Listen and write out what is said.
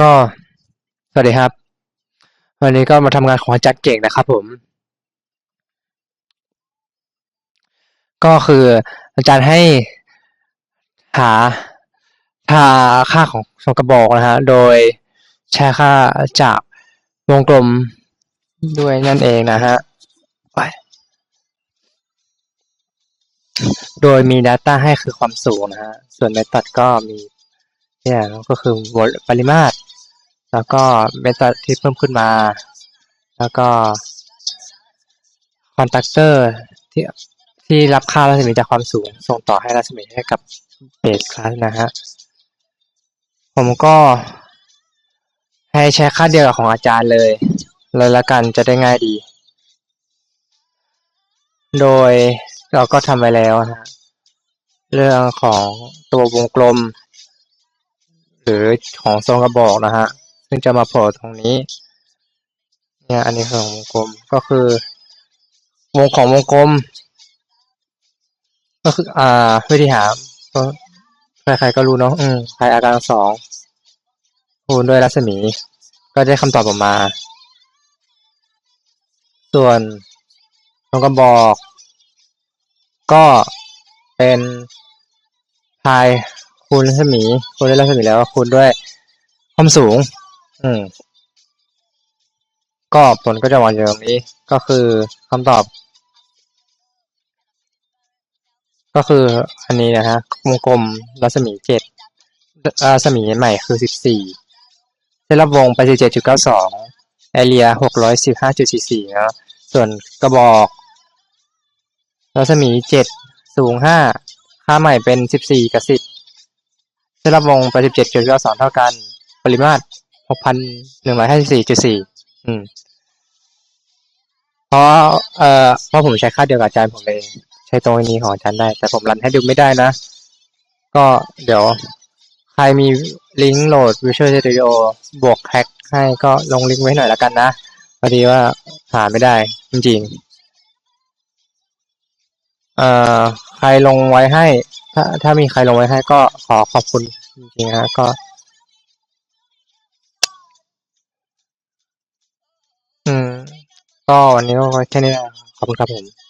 ก็สวัสดีครับ วันนี้ก็มาทำงานของอาจารย์เก่งนะครับผม ก็คืออาจารย์ให้หาหาค่าของสองกระบอกนะฮะ โดยใช้ค่าจากวงกลมด้วยนั่นเองนะฮะ โดยมี Data ให้คือความสูงนะฮะ ส่วน Method ก็มี เนี่ยก็คือปริมาตร แล้วก็ Method ที่เพิ่มขึ้นมา แล้วก็คอนตักเตอร์ที่ที่รับค่ารัศมีจากความสูง ส่งต่อให้รัศมีให้กับเบสคลาสนะฮะ ผมก็ให้ใช้ค่าเดียวกับของอาจารย์เลยเลยละกันจะได้ง่ายดี โดยเราก็ทำไปแล้วนะฮะเรื่องของตัววงกลม หรือของทรงกระบอกนะฮะ ซึ่งจะมาโผล่ตรงนี้ เนี่ย อันนี้ของวงกลมก็คือ วงของวงกลม ก็คืออ่าวิธีหาก็ใครๆก็รู้เนาะอืมไพอาการสองคูณด้วยรัศมี ก็ได้คำตอบออกมา ส่วนตรงกระบอก ก็เป็นพาย คูณรัศมีคูณด้วยรัศมีแล้วคูณด้วยความสูง อืม ก็ผลก็จะวางอยู่ตรงนี้ ก็คือคำตอบ ก็คืออันนี้นะฮะวงกลมรัศมีเจ็ดรัศมีใหม่คือสิบสี่ได้รับวงไปสิบเจ็ดจุดเก้าสองแอเรียหกร้อยสิบห้าจุดสี่สี่นะส่วนกระบอกรัศมีเจ็ดสูงห้าค่าใหม่เป็นสิบสี่กับสิบ ได้รับวงไปสิบเจ็ดจุดเก้าสองเท่ากัน ปริมาตรหกพันหนึ่งร้อยห้าสิบสี่จุดสี่อืม เพราะเอ่อเพราะผมใช้ค่าเดียวกับอาจารย์ผมเลย ใช้ตรงนี้ของอาจารย์ได้ แต่ผมรันให้ดูไม่ได้นะ ก็เดี๋ยว ใครมีลิงก์โหลด Visual Studio บวกแฮกให้ก็ลงลิงก์ไว้หน่อยล้วกันนะพอดีว่าหาไม่ได้ จริงๆเอ่อใครลงไว้ให้ ถ้าถ้ามีใครลงไว้ให้ก็ขอขอบคุณจริงๆนะก็อืม ก็วันนี้ก็แค่นี้นะขอบคุณครับผม